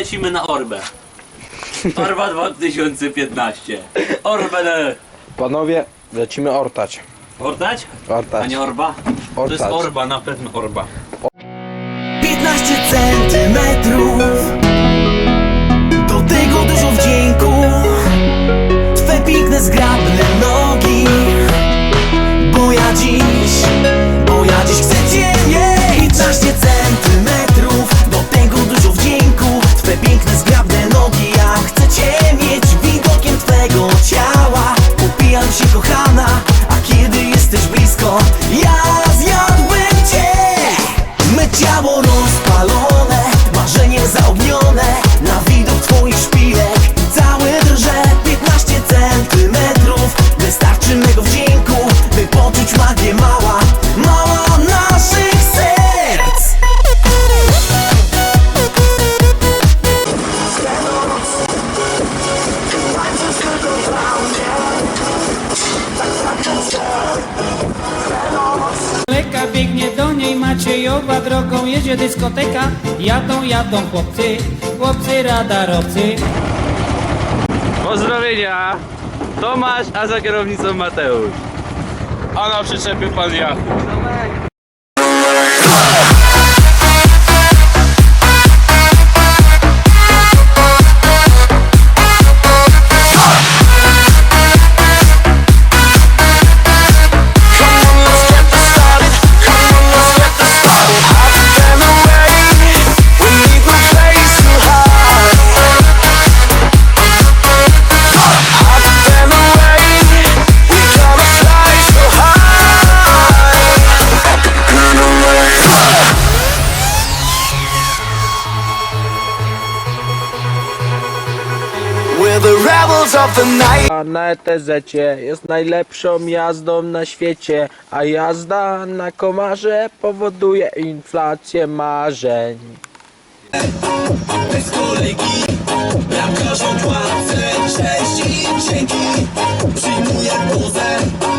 lecimy na Orbę. Orba 2015. Orbę le... Panowie, lecimy ortać. Ortać? A Ortać. nie Orba? To jest Ortać. Orba, na pewno Orba. 15 centymetrów Do tego dużo wdzięku Twe piękne, zgrabne Maciejowa drogą jedzie dyskoteka Jadą, jadą chłopcy, chłopcy radarowcy Pozdrowienia! Tomasz, a za kierownicą Mateusz. A na przyczepie pan Jachu. A na ETZ jest najlepszą jazdą na świecie, a jazda na komarze powoduje inflację marzeń. Here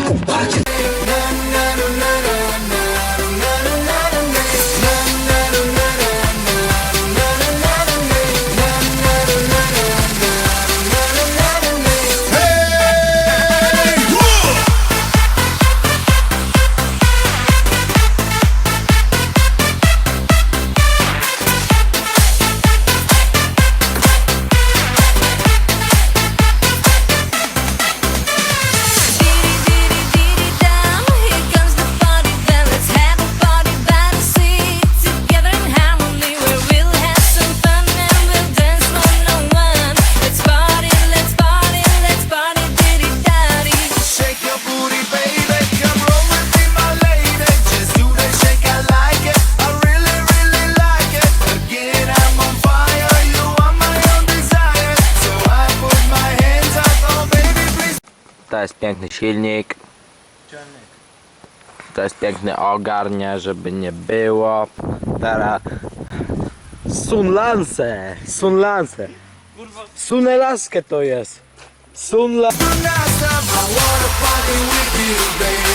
To jest piękny silnik. To jest piękny ogarnia, żeby nie było. Teraz Sunlance, Sunlance. Sunelaskę to jest. Sunla... I wanna party with you, baby.